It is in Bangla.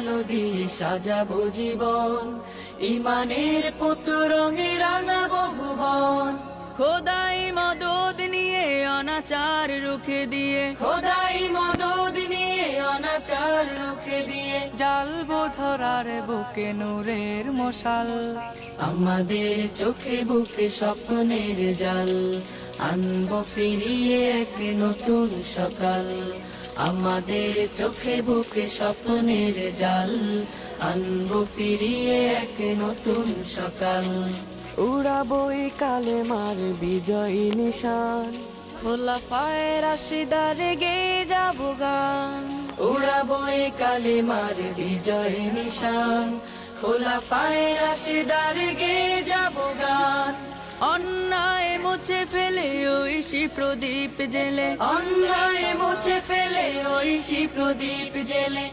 আলো দিয়ে সাজাবো জীবন। ইমানের পুত্র রঙে রাঙাবো ভুবন। খোদাই মদ নিয়ে অনাচার রুখে দিয়ে। খোদাই নিয়ে রুখে দিয়ে জালবো ধরার বুকে নূরের মশাল। আমাদের চোখে বুকে স্বপ্নের জাল। আনব ফিরিয়ে এক নতুন সকাল। আমাদের চোখে বুকে স্বপ্নের জাল। আনব ফিরিয়ে এক নতুন সকাল। উড়াবো এই কালেমার বিজয় নিশান। খোলা পায়ে রাশিদারে গে যাব গান। উড়াবো এ কালেমার বিজয় নিশান। খোলা পায়ে রাশিদার গে যাব গান। অন্যায় মুছে ফেলে ঐশী প্রদীপ জেলে। অন্যায় মুছে ফেলে ঐশী প্রদীপ জেলে।